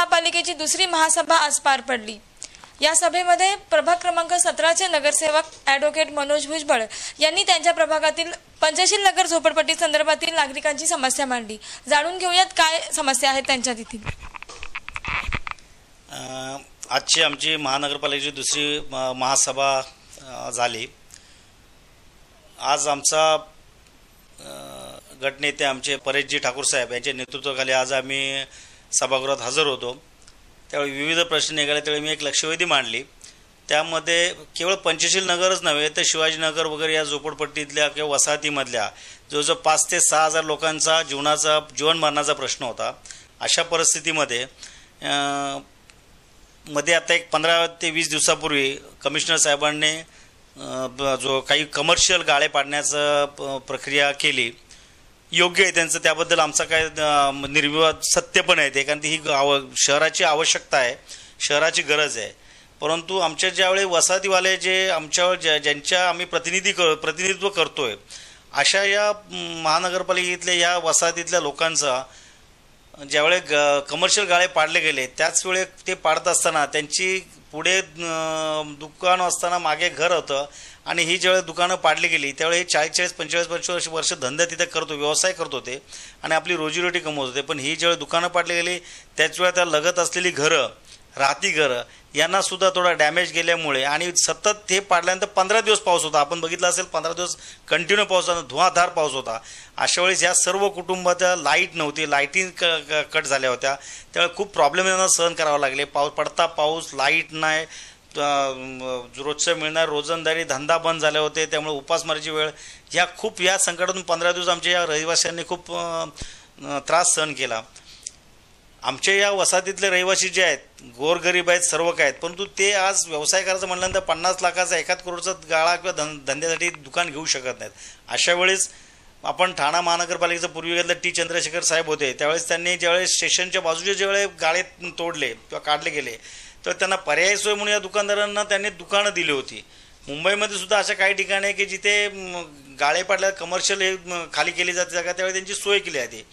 महापालिकेची दुसरी महासभा आज पार पडली. या सभेमध्ये प्रभाग क्रमांक सतराचे नगरसेवक ॲडव्होकेट मनोज भुजबळ यांनी त्यांच्या प्रभागातील पंचशील नगर झोपडपट्टी संदर्भातील नागरिकांची समस्या मांडली. जाणून घेऊयात काय समस्या आहेत त्यांच्या तिथील आजची आमची महानगरपालिकेची दुसरी महासभा झाली. आज आमचा गटनेते आमचे परेशजी ठाकूर साहेब यांच्या नेतृत्वाखाली आज आम्ही सभागृहात हजर होतो. त्यावेळी विविध प्रश्न निघाले त्यावेळी मी एक लक्षवेधी मांडली. त्यामध्ये केवळ पंचशील नगरच नव्हे तर शिवाजीनगर वगैरे या झोपडपट्टीतल्या किंवा वसाहतीमधल्या जवळजवळ पाच ते सहा हजार लोकांचा जीवनाचा जीवनमरणाचा प्रश्न होता. अशा परिस्थितीमध्ये मध्ये आता एक पंधरा ते वीस दिवसापूर्वी कमिशनर साहेबांनी जो काही कमर्शियल गाळे पाडण्याचं प- प्रक्रिया केली. योग्य आहे त्यांचं त्याबद्दल आमचा काय निर्विवाद सत्य पण आहे ते कारण ती ही आव शहराची आवश्यकता आहे शहराची गरज आहे. परंतु आमच्या ज्यावेळी वसाहतीवाले जे आमच्यावर ज्या ज्यांच्या आम्ही प्रतिनिधी कर प्रतिनिधित्व करतोय अशा या महानगरपालिकेतल्या या वसाहतीतल्या लोकांचा ज्यावेळे ग कमर्शियल गाळे पाडले गेले त्याच वेळे ते पाडत असताना त्यांची पुढे दुकान असताना मागे घर होतं आणि ही ज्यावेळी दुकानं पाडली गेली त्यावेळी चाळीस चाळीस पंचेचाळीस पंचेचाळीस वर्ष धंदा तिथे करतो व्यवसाय करत होते आणि आपली रोजीरोटी कमवत होते. पण ही ज्यावेळी दुकानं पाडली गेली त्याच वेळा त्या लगत असलेली घरं राहती घरं यांनासुद्धा थोडा डॅमेज गेल्यामुळे आणि सतत हे पाडल्यानंतर पंधरा दिवस पाऊस होता. आपण बघितलं असेल पंधरा दिवस कंटिन्यू पाऊस होता धुवाधार पाऊस होता. अशा वेळेस या सर्व कुटुंबाच्या लाइट नव्हती. लाईटिंग क कट झाल्या होत्या. त्यामुळे खूप प्रॉब्लेम यांना सहन करावे लागले. पाऊस पडता पाऊस लाइट नाही. रोजचं मिळणार रोजंदारी धंदा बंद झाले होते त्यामुळे उपासमारीची वेळ ह्या खूप या संकटातून पंधरा दिवस आमच्या या रहिवाशांनी खूप त्रास सहन केला. आमच्या या वसाहतीतले रहिवासी जे आहेत गोरगरीब आहेत सर्व काय आहेत परंतु ते आज व्यवसाय करायचं म्हटल्यानंतर पन्नास लाखाचा एखाद करोडचा गाळा किंवा धन धंद्यासाठी दुकान घेऊ शकत नाहीत. अशा वेळेस आपण ठाणा महानगरपालिकेचं पूर्वी घेतलं टी. चंद्रशेखर साहेब होते त्यावेळेस त्यांनी ज्यावेळेस स्टेशनच्या बाजूचे ज्यावेळेस गाळे तोडले किंवा काढले गेले तर त्यांना पर्यायी सोय म्हणून या दुकानदारांना त्यांनी दुकानं दिली होती. मुंबईमध्ये सुद्धा अशा काही ठिकाणी आहे की जिथे गाळे पाडल्या कमर्शियल हे खाली केली जाते जागा त्यावेळी त्यांची सोय केली जाते.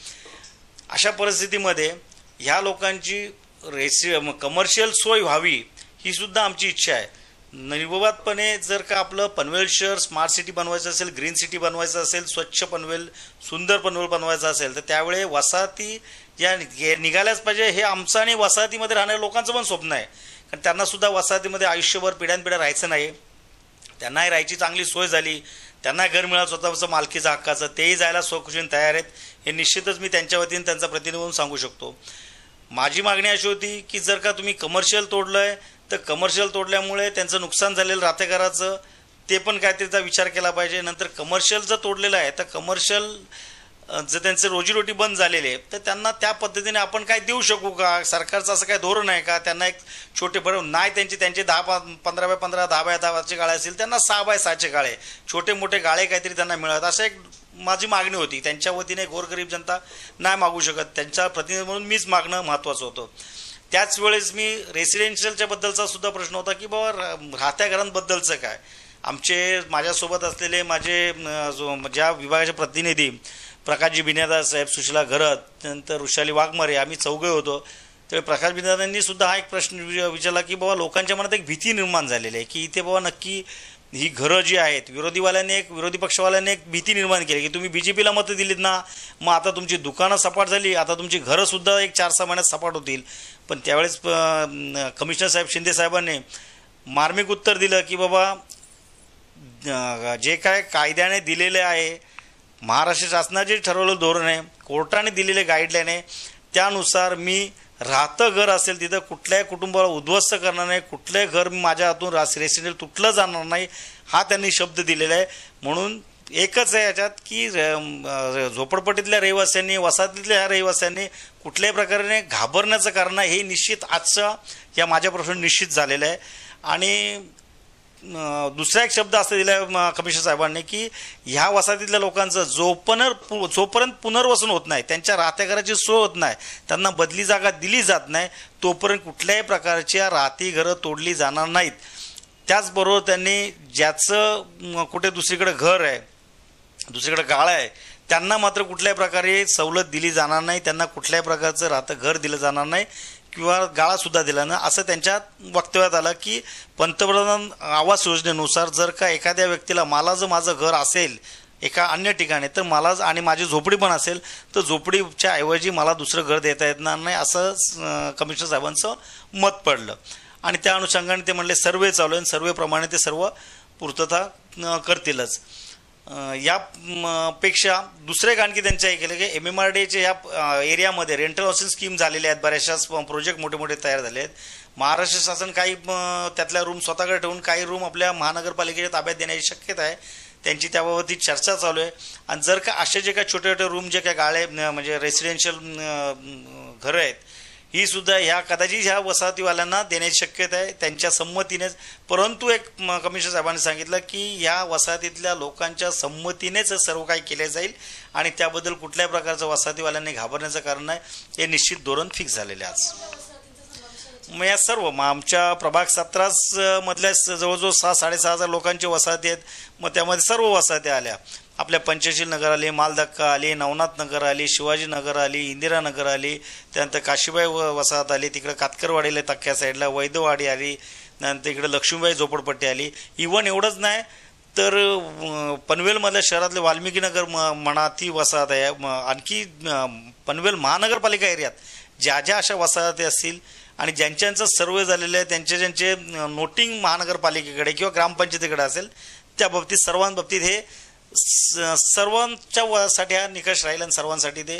अशा परिस्थितीमध्ये ह्या लोकांची रेसि कमर्शियल सोय व्हावी ही सुद्धा आमची इच्छा आहे. निर्विवादपणे जर का आपलं पनवेल शहर स्मार्ट सिटी बनवायचं असेल ग्रीन सिटी बनवायचं असेल स्वच्छ पनवेल सुंदर पनवेल बनवायचं असेल तर त्यावेळे वसाहती या निघाल्याच पाहिजे हे आमचं आणि वसाहतीमध्ये राहणाऱ्या लोकांचं पण स्वप्न आहे. कारण त्यांना सुद्धा वसाहतीमध्ये आयुष्यभर पिढ्यानपिढ्या राहायचं नाही. त्यांनाही राहायची चांगली सोय झाली. त्यांना घर मिळालं स्वतःचं मालकीचं हक्काचं तेही जायला स्वखुशीने तयार आहेत. हे निश्चितच मी त्यांच्या वतीने त्यांचा प्रतिनिधी म्हणून सांगू शकतो. माझी मागणी अशी होती की जर का तुम्ही कमर्शियल तोडलं आहे तर कमर्शियल तोडल्यामुळे त्यांचं नुकसान झालेलं राहतेकराचं ते पण काहीतरीचा विचार केला पाहिजे. नंतर कमर्शियल जर तोडलेलं आहे तर कमर्शियल जर त्यांचे रोजीरोटी बंद झालेले तर त्यांना त्या पद्धतीने आपण काय देऊ शकू का? सरकारचं असं काय धोरण आहे का? त्यांना एक छोटे बरं नाही त्यांचे त्यांचे दहा पा- पंधरा बाय पंधरा दहा बाय दहाचे गाळे असतील त्यांना सहा बाय सहाचे गाळे छोटे मोठे गाळे काहीतरी त्यांना मिळत. असं एक माझी मागणी होती. त्यांच्या वतीने गोरगरीब जनता नाही मागू शकत. त्यांच्या प्रतिनिधी म्हणून मीच मागणं महत्त्वाचं होतं. त्याच वेळेस मी रेसिडेन्शियलच्या बद्दलचा सुद्धा प्रश्न होता की बाबा राहत्या घरांबद्दलचं काय? आमचे माझ्यासोबत असलेले माझे जो ज्या विभागाचे प्रतिनिधी प्रकाशजी बिनेदार साहेब सुशिला घरत त्यानंतर वृषाली वाघमारे आम्ही चौघे होतो. त्यावेळी प्रकाश बिनेदारांनी सुद्धा हा एक प्रश्न वि- विचारला की बाबा लोकांच्या मनात एक भीती निर्माण झालेली आहे की इथे बाबा नक्की ही घरं जी आहेत विरोधीवाल्याने एक विरोधी पक्षवाल्याने एक भीती निर्माण केली की तुम्ही बी जे पीला मतं दिलीत ना मग आता तुमची दुकानं सपाट झाली आता तुमची घरंसुद्धा एक चार सहा महिन्यात सपाट होतील. पण त्यावेळेस कमिशनर साहेब शिंदे साहेबांनी मार्मिक उत्तर दिलं की बाबा जे काय कायद्याने दिलेले आहे महाराष्ट्र शासनाचे ठरवलेलं धोरण आहे. कोर्टाने दिलेले गाईडलाईन आहे. त्यानुसार मी राहतं घर असेल तिथं कुठल्याही कुटुंबाला उद्ध्वस्त करणार नाही. कुठलंही घर माझ्या हातून रास रेसिडेंट तुटलं जाणार नाही हा त्यांनी शब्द दिलेला आहे. म्हणून एकच आहे याच्यात की झोपडपट्टीतल्या रहिवाशांनी वसाहतीतल्या ह्या रहिवाशांनी कुठल्याही प्रकारे घाबरण्याचं कारण आहे. हे निश्चित आजचं या माझ्यापासून निश्चित झालेलं आहे. आणि दुसरा एक शब्द असं दिला आहे कमिशनर साहेबांनी की ह्या वसाहतीतल्या लोकांचं जोपनर पु- जोपर्यंत पुनर्वसन होत नाही त्यांच्या राहत्या घराची सोय होत नाही त्यांना बदली जागा दिली जात नाही तोपर्यंत कुठल्याही प्रकारच्या राहती घरं तोडली जाणार नाहीत. त्याचबरोबर त्यांनी ज्याचं कुठे दुसरीकडे घर आहे दुसरीकडे गाळा आहे त्यांना मात्र कुठल्याही प्रकारे सवलत दिली जाणार नाही त्यांना कुठल्याही प्रकारचं राहतं घर दिलं जाणार नाही. किंवा गाळासुद्धा दिला ना असं त्यांच्या वक्तव्यात आलं की पंतप्रधान आवास योजनेनुसार जर का एखाद्या व्यक्तीला मला जर माझं घर असेल एका अन्य ठिकाणी तर मला आणि माझी झोपडी पण असेल तर झोपडीच्या ऐवजी मला दुसरं घर देता येणार नाही असं कमिशनर साहेबांचं मत पडलं. आणि त्या अनुषंगाने ते म्हणले सर्वे चालू आहे सर्वेप्रमाणे ते सर्व पूर्तता करतीलच. या म, पेक्षा दुसरे एक त्यांच्या हे केलं की एम एम आर डीच्या या एरियामध्ये रेंटल हाऊसिंग स्कीम झालेल्या आहेत. बऱ्याचशा प्रोजेक्ट मोठे मोठे तयार झाले आहेत. महाराष्ट्र शासन काही त्यातल्या रूम स्वतःकडे ठेवून काही रूम आपल्या महानगरपालिकेच्या ताब्यात देण्याची शक्यता आहे. त्यांची त्याबाबतीत चर्चा चालू आहे. आणि जर का असे जे काही छोटे छोटे रूम जे काही गाळे म्हणजे रेसिडेन्शियल घरं आहेत ही सुद्धा ह्या कदाचित ह्या वसाहतीवाल्यांना देण्याची शक्यता आहे त्यांच्या संमतीनेच. परंतु एक कमिशनर साहेबांनी सांगितलं की ह्या वसाहतीतल्या लोकांच्या संमतीनेच सर्व काही केले जाईल आणि त्याबद्दल कुठल्याही प्रकारचं वसाहतीवाल्यांनी घाबरण्याचं कारण नाही. हे निश्चित धोरण फिक्स झालेले आज. मग या सर्व मग आमच्या प्रभाग सत्रासमधल्या स- जवळजवळ सहा साडेसहा हजार लोकांची वसाहती आहेत. मग त्यामध्ये सर्व वसाहती आल्या. आपल्या पंचशील नगर आले मालधक्का आली नवनाथ नगर आली शिवाजी नगर आली इंदिरा नगर आली त्यानंतर काशीबाई व- वसाहत आली तिकडे कातकरवाडीला तक्क्या साईडला वैदवाडी आली नंतर इकडं लक्ष्मीबाई झोपडपट्टी आली. इवन एवढंच नाही तर पनवेलमधल्या शहरातले वाल्मिकी नगर म- म्हणा ती वसाहत आहे. आणखी पनवेल महानगरपालिका एरियात ज्या ज्या अशा वसाहती असतील आणि ज्यांच्यांचं सर्वे झालेलं आहे त्यांचे ज्यांचे नोटिंग महानगरपालिकेकडे किंवा ग्रामपंचायतीकडे असेल त्या बाबतीत सर्वांबाबतीत हे सर्वांच्या व- साठी हा निकष राहील आणि सर्वांसाठी ते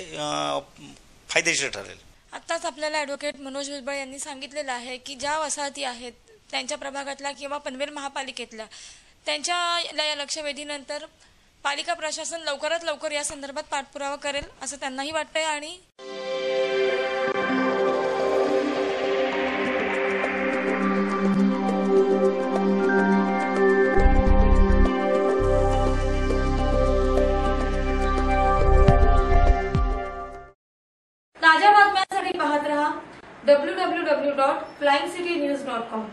फायदेशीर ठरेल. आत्ताच आपल्याला ॲडव्होकेट मनोज भुजबळ यांनी सांगितलेलं आहे की ज्या वसाहती आहेत त्यांच्या प्रभागातल्या किंवा पनवेल महापालिकेतल्या त्यांच्या या या लक्षवेधीनंतर पालिका प्रशासन लवकरात लवकर या संदर्भात पाठपुरावा करेल असं त्यांनाही वाटतंय आणि населения знаком.